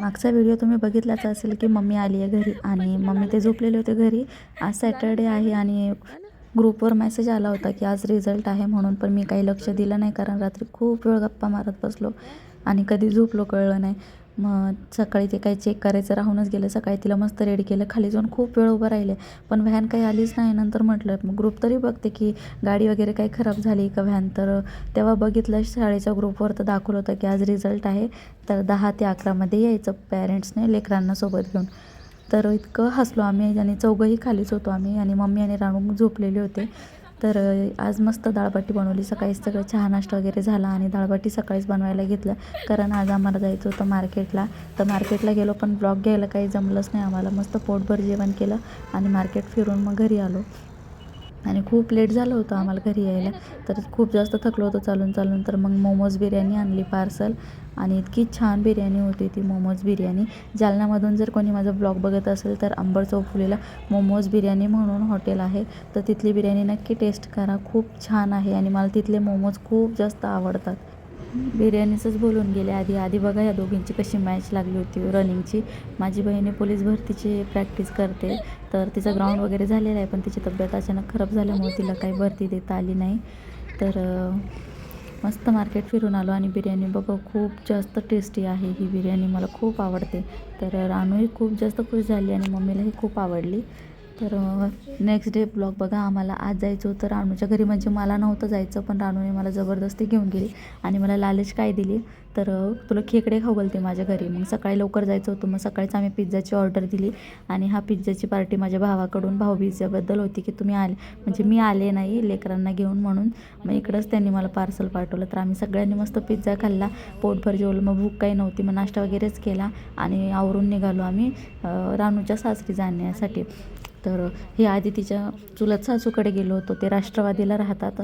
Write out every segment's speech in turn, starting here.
मागचा व्हिडिओ तुम्ही बघितलाच असेल की मम्मी आली आहे घरी आणि मम्मी ते झोपलेले होते घरी. आज सॅटर्डे आहे आणि ग्रुपवर मेसेज आला होता की आज रिझल्ट आहे म्हणून पण मी काही लक्ष दिलं नाही कारण रात्री खूप वेळ गप्पा मारत बसलो आणि कधी झोपलो कळलं नाही. मग सकाळी ते काही चेक करायचं राहूनच गेलं. सकाळी तिला मस्त रेडी केलं. खाली जाऊन खूप वेळ उभं राहिले. पण व्हॅन काही आलीच नाही. नंतर म्हटलं मग ग्रुप तरी बघते की गाडी वगैरे काही खराब झाली का व्हॅन? तर तेव्हा बघितलं शाळेच्या ग्रुपवर तर दाखवलं होतं की आज रिझल्ट आहे. तर दहा ते अकरामध्ये यायचं पॅरेंट्सने लेकरांना सोबत घेऊन. तर इतकं हसलो आम्ही आणि चौघंही खालीच होतो आम्ही आणि मम्मी आणि राणू झोपलेले होते. तर आज मस्त दाळबाटी बनवली. सकाळीच सगळं चहा नाश्ता वगैरे झाला आणि दाळबाटी सकाळीच बनवायला घेतलं. कारण आज आम्हाला जायचं होतं मार्केटला. तर मार्केटला गेलो पण ब्लॉग घ्यायला काही जमलंच नाही. आम्हाला मस्त पोटभर जेवण केलं आणि मार्केट फिरून मग घरी आलो. आणि खूप लेट झालं होतं आम्हाला घरी यायला. तर खूप जास्त थकलो होतो चालून चालून. तर मग मोमोज बिर्याणी आणली पार्सल. आणि इतकी छान बिर्याणी होती ती मोमोज बिर्याणी. जालन्यामधून जर कोणी माझा ब्लॉग बघत असेल तर अंबर चौफुलीला मोमोज बिर्याणी म्हणून हॉटेल आहे. तर तिथली बिर्याणी नक्की टेस्ट करा. खूप छान आहे आणि मला तिथले मोमोज खूप जास्त आवडतात. बिर्याणीचंच बोलून गेले आधी. आधी बघा या दोघींची कशी मॅच लागली होती रनिंगची माझी बहिणी पोलीस भरतीची प्रॅक्टिस करते. तर तिचं ग्राउंड वगैरे झालेलं आहे पण तिची तब्येत अचानक खराब झाल्यामुळे तिला काही भरती देता आली नाही. तर मस्त मार्केट फिरून आलो आणि बिर्याणी बघा खूप जास्त टेस्टी आहे ही बिर्याणी. मला खूप आवडते. तर रानूही खूप जास्त खुश झाली आणि मम्मीलाही खूप आवडली. तर नेक्स्ट डे ब्लॉग बघा. आम्हाला आज जायचं होतं रानूच्या घरी. म्हणजे मला नव्हतं जायचं पण रानूने मला जबरदस्ती घेऊन गेली आणि मला लालच काय दिली. तर तुला खेकडे खाऊ घालते माझ्या घरी. मग सकाळी लवकर जायचं होतं. मग सकाळीच आम्ही पिझ्झाची ऑर्डर दिली आणि हा पिझ्झाची पार्टी माझ्या भावाकडून भाऊबीजेबद्दल होती की तुम्ही आले. म्हणजे मी आले नाही लेकरांना घेऊन म्हणून. मग इकडंच त्यांनी मला पार्सल पाठवलं. तर आम्ही सगळ्यांनी मस्त पिझ्झा खाल्ला. पोटभर जेवलं. मग भूक काही नव्हती. मग नाश्ता वगैरेच केला आणि आवरून निघालो आम्ही राणूच्या रानूच्या सासरी जाण्यासाठी. तर हे आधी तिच्या चुलत सासूकडे गेलो होतो. ते राष्ट्रवादीला राहतात.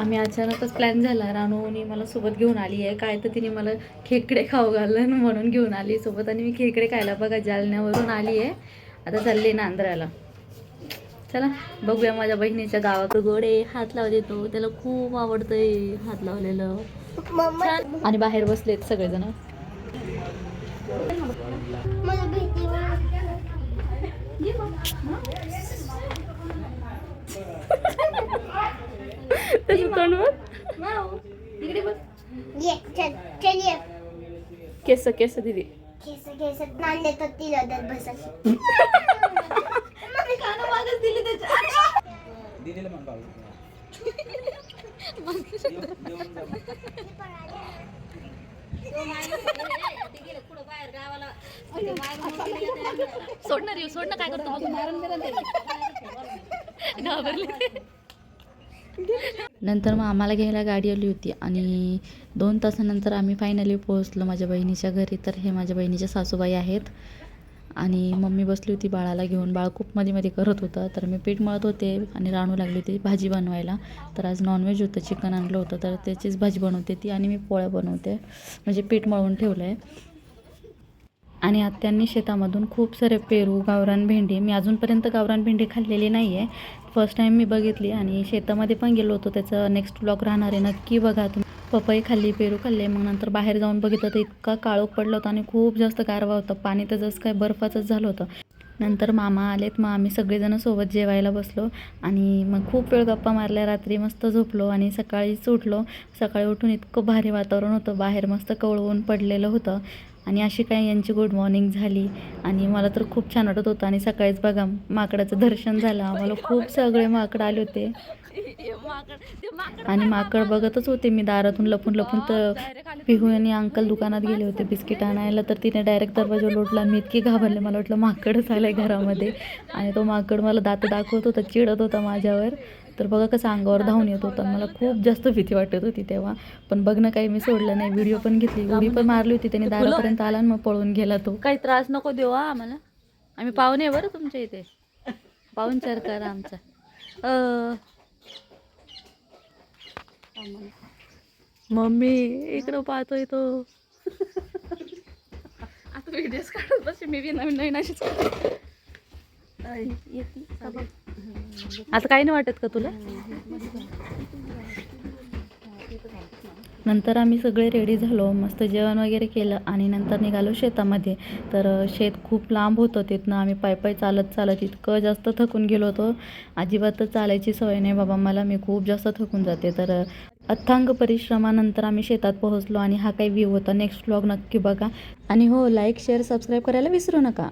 आम्ही अचानकच प्लॅन झाला. राणूनी मला सोबत घेऊन आली आहे. काय तर तिने मला खेकडे खाऊ घालून म्हणून घेऊन आली सोबत आणि मी खेकडे खायला बघा जालन्यावरून आली आहे. आता चालली नांद्र्याला चला बघूया माझ्या बहिणीच्या गावाकडे गोडे हात लावले तो. त्याला खूप आवडतंय हात लावलेलं. आणि बाहेर बसलेत सगळेजण मला भीती त्याचं तोंड बघ. ये चल चल ये. केस केस दिदी. केस केस नांदे तर तिला दर बसायची मम्मी काना मागच दिली त्याच्या दीदीला मग सोडणार येऊ सोडणं काय करतो? मारून नंतर मग आम्हाला घ्यायला गाडी आली होती आणि दोन तासानंतर आम्ही फायनली पोहोचलो माझ्या बहिणीच्या घरी. तर हे माझ्या बहिणीच्या सासूबाई आहेत. आणि मम्मी बसली होती बाळाला घेऊन. बाळ खूप मध्ये मध्ये करत होतं. तर मी पीठ मळत होते आणि राणू लागली होती भाजी बनवायला. तर आज नॉनव्हेज होतं. चिकन आणलं होतं. तर त्याचीच भाजी बनवते ती आणि मी पोळ्या बनवते. म्हणजे पीठ मळून ठेवलं आहे आणि आत्यांनी शेतामधून खूप सारे पेरू गावरान भेंडी. मी अजूनपर्यंत गावरान भेंडी खाल्लेली नाही आहे फर्स्ट टाईम मी बघितली आणि शेतामध्ये पण गेलो होतो. त्याचं नेक्स्ट ब्लॉग राहणार आहे. नक्की बघा तुम्ही. पपई खाल्ली पेरू खाल्ले. मग नंतर बाहेर जाऊन बघितलं तर इतका काळोख पडला होता आणि खूप जास्त गारवा होता. पाणी तर जसं काय बर्फाचंच झालं होतं. नंतर मामा आलेत. मग आम्ही सगळेजण सोबत जेवायला बसलो आणि मग खूप वेळ गप्पा मारल्या. रात्री मस्त झोपलो आणि सकाळीच उठलो. सकाळी उठून इतकं भारी वातावरण होतं. बाहेर मस्त कवळवून पडलेलं होतं. आणि अशी काय यांची गुड मॉर्निंग झाली. आणि मला तर खूप छान वाटत होतं. आणि सकाळीच बघा माकडाचं दर्शन झालं. आम्हाला खूप सगळे माकडं आले होते. आणि माकड बघतच होते मी दारातून लपून लपून तर पिहू आणि अंकल दुकानात गेले होते बिस्किट आणायला तर तिने डायरेक्ट दरवाजा लोटला. मी इतकी घाबरले मला वाटलं माकडच आलंय घरामध्ये. आणि तो माकड मला दात दाखवत होता चिडत होता माझ्यावर. तर बघा कसं अंगावर धावून येत होतं. मला खूप जास्त भीती वाटत होती तेव्हा. पण बघणं काही मी सोडलं नाही. व्हिडिओ पण घेतली उडी पण मारली होती. त्याने दारापर्यंत आला आणि मग पळून गेला तो. काही त्रास नको देऊ आम्हाला. आम्ही पाहुणे बरं तुमच्या इथे. पाहुणचार करा आमचा. अ मम्मी इकडं पाहतोय तो. आता व्हिडिओज काढत बस मी बी नवीन नवीन अशीच आता काही नाही वाटत का तुला? नंतर आम्ही सगळे रेडी झालो मस्त जेवण वगैरे केलं आणि नंतर निघालो शेतामध्ये. तर शेत खूप लांब होतं तिथनं. आम्ही पाय पाय चालत चालत इतकं जास्त थकून गेलो होतो. अजिबातच चालायची सवय नाही बाबा मला. मी खूप जास्त थकून जाते. तर अथांग परिश्रमानंतर आम्ही शेतात पोहोचलो आणि हा काही व्ह्यू होता. नेक्स्ट व्लॉग नक्की बघा. आणि हो लाईक शेअर सबस्क्राईब करायला विसरू नका.